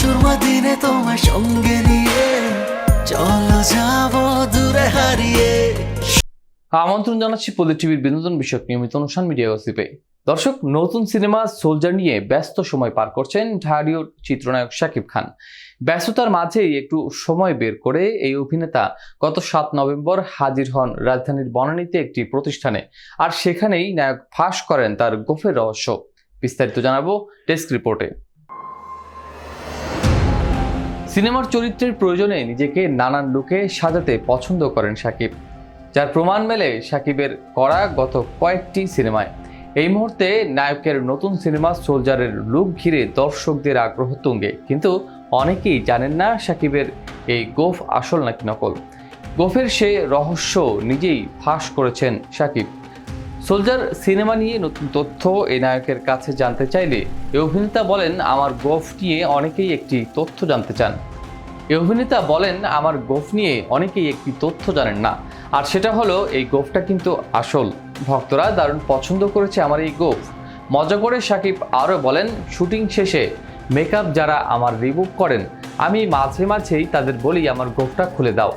সুরমা দিনে তোমার সঙ্গে নিয়ে চলো যাব দূরে হারিয়ে। আমন্ত্রণ জানাচ্ছি পলি টিভির বিনোদন বিষয়ক নিয়মিত অনুষ্ঠান মিডিয়া গসিপে দর্শক, নতুন সিনেমা সোলজার নিয়ে ব্যস্ত সময় পার করছেন ঢাডিওর চিত্রনায়ক শাকিব খান। ব্যস্ততার মাঝেই একটু সময় বের করে এই অভিনেতা গত সাত নভেম্বর হাজির হন রাজধানীর বনানীতে একটি প্রতিষ্ঠানে। আর সেখানেই নায়ক ফাঁস করেন তার গোফের রহস্য। বিস্তারিত জানাব ডেস্ক রিপোর্টে। সিনেমার চরিত্রের প্রয়োজনে নিজেকে নানান লুকে সাজাতে পছন্দ করেন সাকিব, যার প্রমাণ মেলে সাকিবের করা গত কয়েকটি সিনেমায়। এই মুহূর্তে নায়কের নতুন সিনেমা সোলজারের লুক ঘিরে দর্শকদের আগ্রহ তুঙ্গে, কিন্তু অনেকেই জানেন না সাকিবের এই গোফ আসল নাকি নকল। গোফের সে রহস্য নিজেই ফাঁস করেছেন সাকিব। সোলজার সিনেমা নিয়ে নতুন তথ্য এই নায়কের কাছে জানতে চাইলে এই অভিনেতা বলেন, আমার গোফ নিয়ে অনেকেই একটি তথ্য জানতে চান। এই অভিনেতা বলেন, আমার গোফ নিয়ে অনেকেই একটি তথ্য জানেন না। আর সেটা হলো, এই গোফটা কিন্তু আসল। ভক্তরা দারুণ পছন্দ করেছে আমার এই গোফ। মজা করে সাকিব আরও বলেন, শুটিং শেষে মেকআপ যারা আমার রিমুভ করেন, আমি মাঝে মাঝেই তাদের বলি, আমার গোফটা খুলে দাও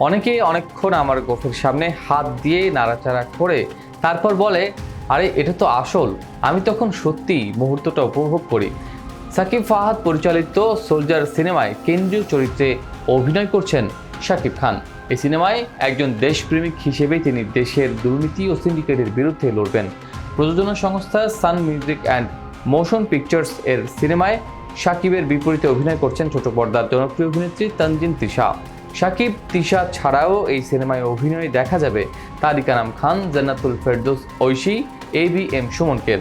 অনেকেই অনেকক্ষণ আমার গোফের সামনে হাত দিয়ে নাড়াচাড়া করে তারপর বলে, আরে, এটা তো আসল। আমি তখন সত্যিই মুহূর্তটা উপভোগ করি। সাকিব ফাহাদ পরিচালিত সোলজার সিনেমায় কেন্দ্রীয় চরিত্রে অভিনয় করছেন শাকিব খান। এই সিনেমায় একজন দেশপ্রেমিক হিসেবে তিনি দেশের দুর্নীতি ও সিন্ডিকেটের বিরুদ্ধে লড়বেন। প্রযোজনা সংস্থা sun music and motion pictures এর সিনেমায় সাকিবের বিপরীতে অভিনয় করছেন ছোট পর্দার জনপ্রিয় অভিনেত্রী তানজিন তিশা। সাকিব তিশা ছাড়াও এই সিনেমায় অভিনয় দেখা যাবে। Tariq Anam Khan, Jannatul Ferdous, Oishi, A B M সুমনকে।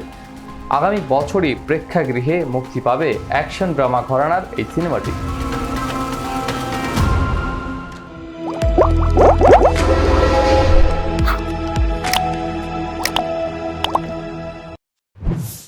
আগামী বছরই প্রেক্ষাগৃহে মুক্তি পাবে অ্যাকশন ড্রামা ঘরানার এই সিনেমাটি।